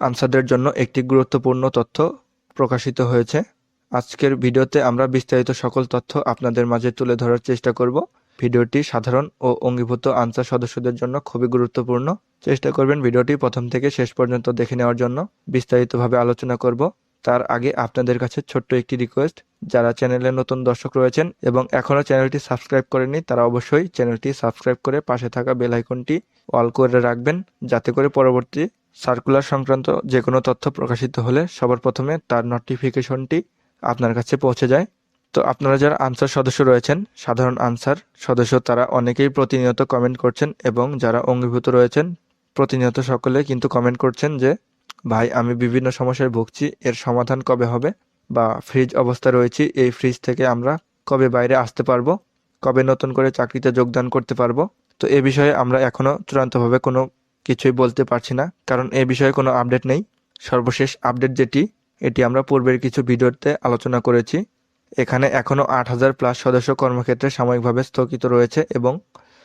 আনসারদের জন্য একটি গুরুত্বপূর্ণ তথ্য প্রকাশিত হয়েছে। আজকের ভিডিওতে আমরা বিস্তারিত সকল তথ্য আপনাদের মাঝে তুলে ধরার চেষ্টা করব। ভিডিওটি সাধারণ ও অঙ্গীভূত আনসার সদস্যদের জন্য খুবই গুরুত্বপূর্ণ। চেষ্টা করবেন ভিডিওটি প্রথম থেকে শেষ পর্যন্ত দেখে নেওয়ার জন্য। বিস্তারিতভাবে আলোচনা করব। তার আগে আপনাদের কাছে ছোট্ট একটি রিকোয়েস্ট, যারা চ্যানেলে নতুন দর্শক রয়েছেন এবং এখনও চ্যানেলটি সাবস্ক্রাইব করেনি তারা অবশ্যই চ্যানেলটি সাবস্ক্রাইব করে পাশে থাকা বেল আইকনটি অল করে রাখবেন, যাতে করে পরবর্তী সার্কুলার সংক্রান্ত যে কোনো তথ্য প্রকাশিত হলে সবার প্রথমে তার নোটিফিকেশনটি আপনার কাছে পৌঁছে যায়। তো আপনারা যারা আনসার সদস্য রয়েছেন, সাধারণ আনসার সদস্য, তারা অনেকেই প্রতিনিয়ত কমেন্ট করছেন এবং যারা অঙ্গীভূত রয়েছেন, প্রতিনিয়ত সকলে কিন্তু কমেন্ট করছেন যে, ভাই, আমি বিভিন্ন সমস্যায় ভুগছি, এর সমাধান কবে হবে? বা ফ্রিজ অবস্থা রয়েছি, এই ফ্রিজ থেকে আমরা কবে বাইরে আসতে পারব? কবে নতুন করে চাকরিতে যোগদান করতে পারব? তো এ বিষয়ে আমরা এখনও চূড়ান্তভাবে কোনো কিছুই বলতে পারছি না, কারণ এ বিষয়ে কোনো আপডেট নেই। সর্বশেষ আপডেট যেটি, এটি আমরা পূর্বের কিছু ভিডিওতে আলোচনা করেছি। এখানে এখনও আট হাজার প্লাস সদস্য কর্মক্ষেত্রে সাময়িকভাবে স্থগিত রয়েছে এবং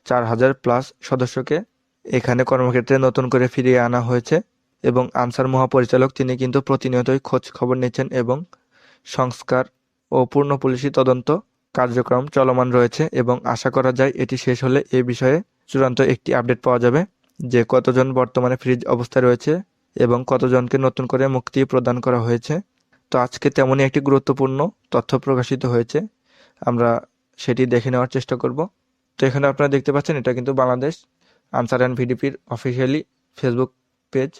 চার হাজার প্লাস সদস্যকে এখানে কর্মক্ষেত্রে নতুন করে ফিরিয়ে আনা হয়েছে এবং আনসার মহাপরিচালক তিনি কিন্তু প্রতিনিয়তই খোঁজ খবর নিচ্ছেন এবং সংস্কার ও পূর্ণ পুলিশি তদন্ত কার্যক্রম চলমান রয়েছে এবং আশা করা যায় এটি শেষ হলে এ বিষয়ে চূড়ান্ত একটি আপডেট পাওয়া যাবে। যে কতজন বর্তমানে ফ্রিজ অবস্থায় রয়েছে এবং কতজনকে নতুন করে মুক্তি প্রদান করা হয়েছে। তো আজকে তেমনই একটি গুরুত্বপূর্ণ তথ্য প্রকাশিত হয়েছে। আমরা সেটি দেখে নেওয়ার চেষ্টা করব। তো এখানে আপনারা দেখতে পাচ্ছেন, এটা কিন্তু বাংলাদেশ আনসার অ্যান্ড ভিডিপির অফিসিয়ালি ফেসবুক পেজ।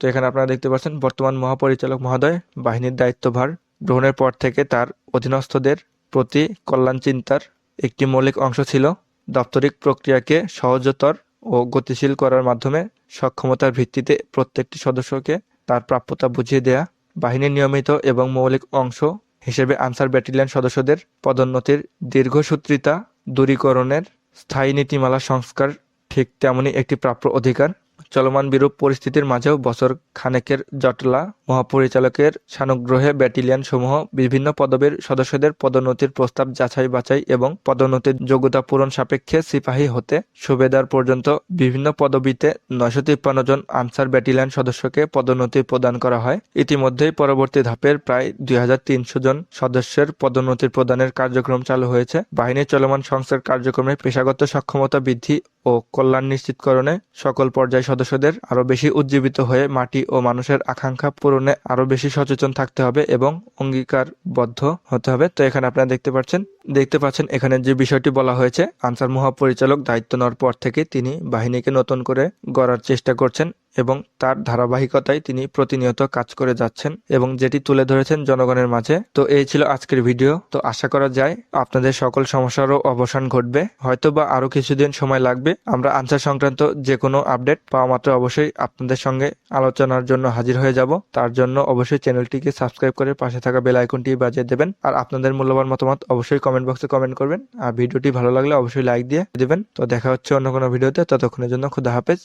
তো এখানে আপনারা দেখতে পাচ্ছেন, বর্তমান মহাপরিচালক মহোদয় বাহিনীর দায়িত্বভার গ্রহণের পর থেকে তার অধীনস্থদের প্রতি কল্যাণ চিন্তার একটি মৌলিক অংশ ছিল। দাপ্তরিক প্রক্রিয়াকে সহজতর ও গতিশীল করার মাধ্যমে সক্ষমতার ভিত্তিতে প্রত্যেকটি সদস্যকে তার প্রাপ্যতা বুঝিয়ে দেয়া বাহিনীর নিয়মিত এবং মৌলিক অংশ হিসেবে আনসার ব্যাটালিয়ন সদস্যদের পদোন্নতির দীর্ঘসূত্রিতা দূরীকরণের স্থায়ী নীতিমালা সংস্কার ঠিক তেমনই একটি প্রাপ্য অধিকার। চলমান বিরূপ পরিস্থিতির মাঝেও বছর খানেকের জটলা মহাপরিচালকের সানুগ্রহে ব্যাটালিয়ন সমূহ বিভিন্ন পদবীর সদস্যদের পদোন্নতির প্রস্তাব যাচাই বাছাই এবং পদোন্নতির যোগ্যতা পূরণ সাপেক্ষে সিপাহী হতে সুবেদার পর্যন্ত বিভিন্ন পদবিতে নয়শো তিপ্পান্ন জন আনসার ব্যাটালিয়ন সদস্যকে পদোন্নতি প্রদান করা হয়। ইতিমধ্যেই পরবর্তী ধাপের প্রায় দুই হাজার তিনশো জন সদস্যের পদোন্নতির প্রদানের কার্যক্রম চালু হয়েছে। বাহিনীর চলমান সংস্থার কার্যক্রমে পেশাগত সক্ষমতা বৃদ্ধি ও কল্যাণ নিশ্চিতকরণে সকল পর্যায় সদস্যদের আরও বেশি উজ্জীবিত হয়ে মাটি ও মানুষের আকাঙ্ক্ষা পূরণে আরও বেশি সচেতন থাকতে হবে এবং অঙ্গীকারবদ্ধ হতে হবে। তো এখানে আপনারা দেখতে পাচ্ছেন দেখতে পাচ্ছেন এখানে যে বিষয়টি বলা হয়েছে, আনসার মহাপরিচালক দায়িত্ব নেওয়ার পর থেকে তিনি বাহিনীকে নতুন করে গড়ার চেষ্টা করছেন। এবং তার ধারাবাহিকতায় তিনি প্রতিনিয়ত কাজ করে যাচ্ছেন এবং যেটি তুলে ধরেছেন জনগণের মাঝে। তো এই ছিল আজকের ভিডিও। তো আশা করা যায় আপনাদের সকল সমস্যারও অবসান ঘটবে। হয়তো বা আরও কিছুদিন সময় লাগবে। আমরা আনসার সংক্রান্ত যে কোনো আপডেট পাওয়া মাত্র অবশ্যই আপনাদের সঙ্গে আলোচনার জন্য হাজির হয়ে যাব। তার জন্য অবশ্যই চ্যানেলটিকে সাবস্ক্রাইব করে পাশে থাকা বেল আইকনটি বাজিয়ে দেবেন। আর আপনাদের মূল্যবান মতামত অবশ্যই কমেন্ট বক্সে কমেন্ট করবেন। আর ভিডিওটি ভালো লাগলে অবশ্যই লাইক দিয়ে দেবেন। তো দেখা হচ্ছে অন্য কোনো ভিডিওতে। ততক্ষণের জন্য খুদা হাফেজ।